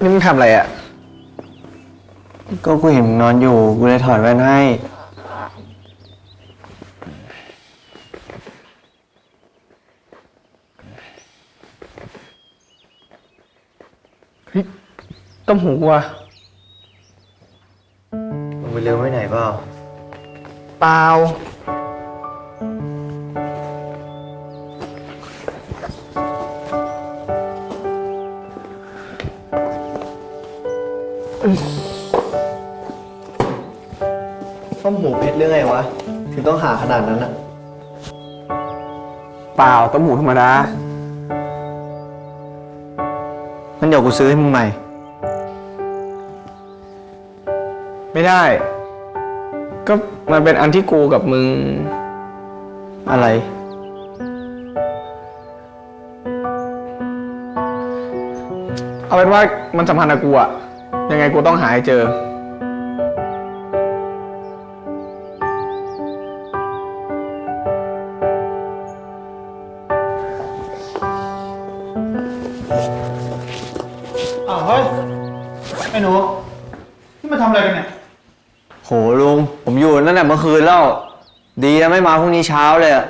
นี่มึงทำอะไรอะ ก็กูเห็นมึงนอนอยู่ กูเลยถอดแว่นให้เฮ้ยต้มหูกูอะมึงไปลืมไว้ไหนเปล่า เปล่า ต้มหูเพชรเรื่องไงวะ ถึงต้องหาขนาดนั้นอะเปล่าต้มหูธรรมดางั้นเดี๋ยวกูซื้อให้มึงใหม่ ไม่ได้ ก็มันเป็นอันที่กูกับมึง อะไร เอาเป็นว่ามันสัมพันธ์กับกูอะ ยังไงกูต้องหาให้เจอ อ้าวเฮ้ยไอ้หนูนี่มาทำอะไรกันเนี่ย โหลุง ผมอยู่ตั้งแต่เมื่อคืนแล้ว ดีนะไม่มาพรุ่งนี้เช้าเลยอะ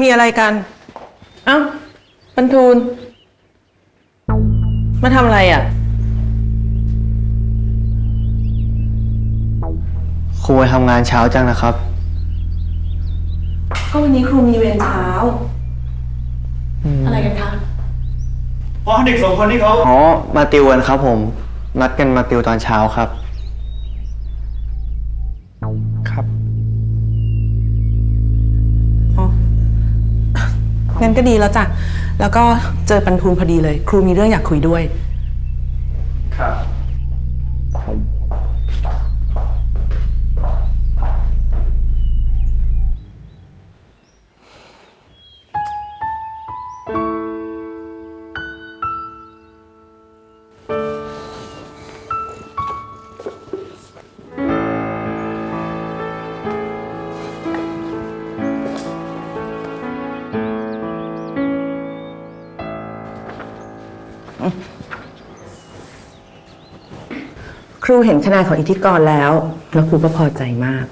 มีอะไรกัน เอ้าบรรทูล มาทำอะไรอะ ครูไปทำงานเช้าจังนะครับ ก็วันนี้ครูมีเวรเช้า อะไรกันคะอ๋อเด็กสองคนที่เขา อ๋อ มาติวกันครับผม นัดกันมาติวตอนเช้าครับครับ งั้นก็ดีแล้วจ้ะ แล้วก็เจอปันทูลพอดีเลย ครูมีเรื่องอยากคุยด้วย ครับ ครูเห็นคะแนนของอิทธิกรแล้ว แล้วครูก็พอใจมาก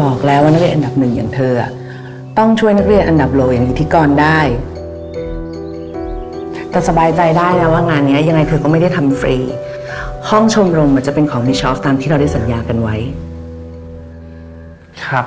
บอกแล้วว่านักเรียนอันดับหนึ่งอย่างเธออะต้องช่วยนักเรียนอันดับโลอย่างอิทธิกรได้ แต่สบายใจได้นะว่างานเนี้ยยังไงเธอก็ไม่ได้ทำฟรี ห้องชมรมมันจะเป็นของนิชอฟตามที่เราได้สัญญากันไว้ ครับ